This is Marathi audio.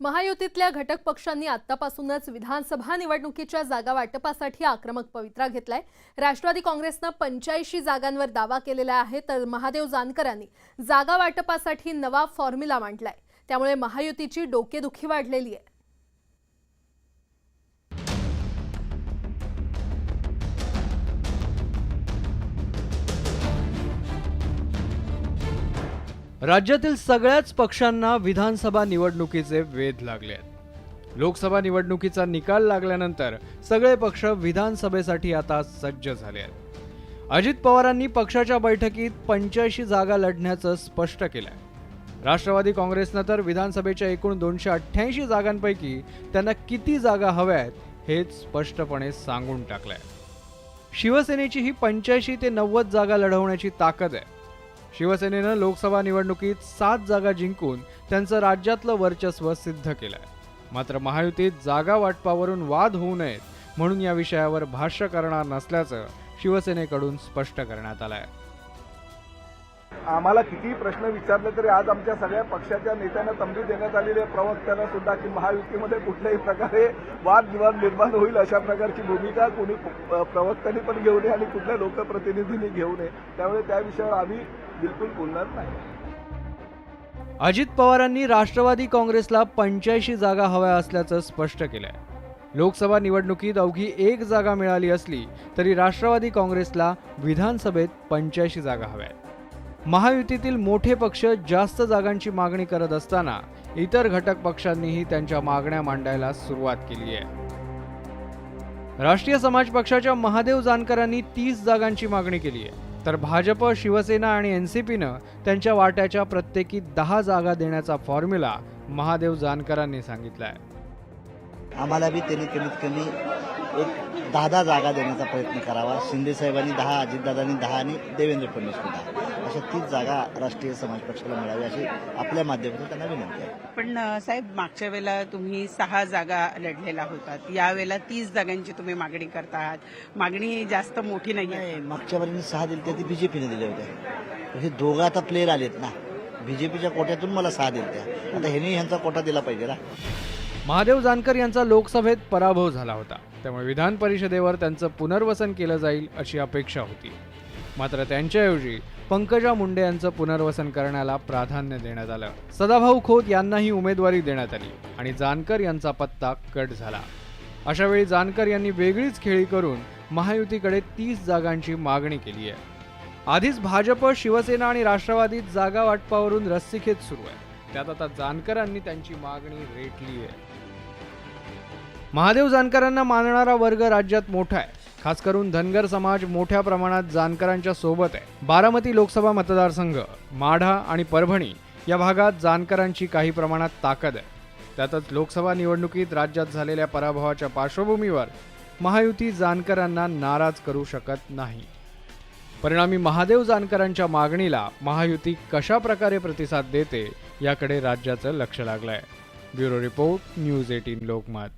महायुतीतल्या घटक पक्षांनी आतापासूनच विधानसभा निवडणुकीच्या जागा वाटपासाठी आक्रमक पवित्रा घेतलाय. राष्ट्रवादी काँग्रेसनं पंच्याऐंशी जागांवर दावा केलेला आहे तर महादेव जानकरांनी जागा वाटपासाठी नवा फॉर्म्युला मांडलाय. त्यामुळे महायुतीची डोकेदुखी वाढलेली आहे. राज्यातील सगळ्याच पक्षांना विधानसभा निवडणुकीचे वेध लागले आहेत. लोकसभा निवडणुकीचा निकाल लागल्यानंतर सगळे पक्ष विधानसभेसाठी आता सज्ज झाले आहेत. अजित पवारांनी पक्षाच्या बैठकीत पंच्याऐंशी जागा लढण्याचं स्पष्ट केलंय. राष्ट्रवादी काँग्रेसनं तर विधानसभेच्या एकूण दोनशे अठ्ठ्याऐंशी जागांपैकी त्यांना किती जागा हव्या आहेत हेच स्पष्टपणे सांगून टाकलंय. शिवसेनेची ही पंच्याऐंशी ते नव्वद जागा लढवण्याची ताकद आहे. शिवसेनेनं लोकसभा निवडणुकीत सात जागा जिंकून त्यांचं राज्यातलं वर्चस्व सिद्ध केलंय. मात्र महायुतीत जागा वाटपावरून वाद होऊ नयेत म्हणून या विषयावर भाष्य करणार नसल्याचं शिवसेनेकडून स्पष्ट करण्यात आलंय. आम्हाला कितीही प्रश्न विचारले तरी आज आमच्या सगळ्या पक्षाच्या नेत्यांना तंबी देण्यात आलेली आहे प्रवक्त्यांना सुद्धा की महायुतीमध्ये कुठल्याही प्रकारे वादविवाद निर्माण होईल अशा प्रकारची भूमिका कोणी प्रवक्त्यांनी पण घेऊ नये आणि कुठल्या लोकप्रतिनिधींनी घेऊ नये. त्यामुळे त्या विषयावर आम्ही बिलकुल बोलणार नाही. अजित पवारांनी राष्ट्रवादी काँग्रेसला पंच्याऐंशी जागा हव्या असल्याचं स्पष्ट केलंय. लोकसभा निवडणुकीत अवघी एक जागा मिळाली असली तरी राष्ट्रवादी काँग्रेसला विधानसभेत पंच्याऐंशी जागा हव्या महायुतीतील मोठे पक्ष जास्त जागांची मागणी करत असताना इतर घटक पक्षांनीही त्यांच्या मागण्या मांडायला सुरुवात केली आहे. राष्ट्रीय समाज पक्षाच्या महादेव जानकरांनी तीस जागांची मागणी केली आहे. तर भाजप शिवसेना आणि एन सी पीनं त्यांच्या वाट्याच्या प्रत्येकी दहा जागा देण्याचा फॉर्म्युला महादेव जानकरांनी सांगितला आहे आम्हाला बी त्यांनी कमीत कमी एक दहा दहा जागा देण्याचा प्रयत्न करावा. शिंदे साहेबांनी दहा अजितदादांनी दहा आणि देवेंद्र फडणवीसनी दहा. अशा तीस जागा राष्ट्रीय समाज पक्षाला मिळावी अशी आपल्या माध्यमातून त्यांना विनंती आहे. पण साहेब मागच्या वेळेला तुम्ही सहा जागा लढलेला होतात यावेळेला तीस जागांची तुम्ही मागणी करता आहात मागणी जास्त मोठी नाही आहे मागच्या वेळी सहा दिले त्या ती बीजेपीने दिल्या होत्या. हे दोघं आता प्लेयर आलेत ना. बीजेपीच्या कोट्यातून मला सहा दिल्या आता ह्यांनी ह्यांचा कोटा दिला पाहिजे ना. महादेव जानकर यांचा लोकसभेत पराभव झाला होता. त्यामुळे विधान परिषदेवर त्यांचं पुनर्वसन केलं जाईल अशी अपेक्षा होती. मात्र त्यांच्याऐवजी पंकजा मुंडे यांचं पुनर्वसन करण्याला प्राधान्य देण्यात आलं. सदाभाऊ खोत यांनाही उमेदवारी देण्यात आली आणि जानकर यांचा पत्ता कट झाला. अशा वेळी जानकर यांनी वेगळीच खेळी करून महायुतीकडे तीस जागांची मागणी केली आहे. आधीच भाजप शिवसेना आणि राष्ट्रवादीत जागा वाटपावरून रस्सीखेच सुरू आहे. त्यात आता जानकरांनी त्यांची मागणी रेटली आहे महादेव जानकरांना मानणारा वर्ग राज्यात मोठा आहे. खास करून धनगर समाज मोठ्या प्रमाणात जानकरांच्या सोबत आहे. बारामती लोकसभा मतदारसंघ माढा आणि परभणी या भागात जानकरांची काही प्रमाणात ताकद आहे. त्यातच लोकसभा निवडणुकीत राज्यात झालेल्या पराभवाच्या पार्श्वभूमीवर महायुती जानकरांना नाराज करू शकत नाही. परिणामी महादेव जानकरांच्या मागणीला महायुती कशा प्रकारे प्रतिसाद देते याकडे राज्याचं लक्ष लागलंय. Bureau report news eighteen Lokmat.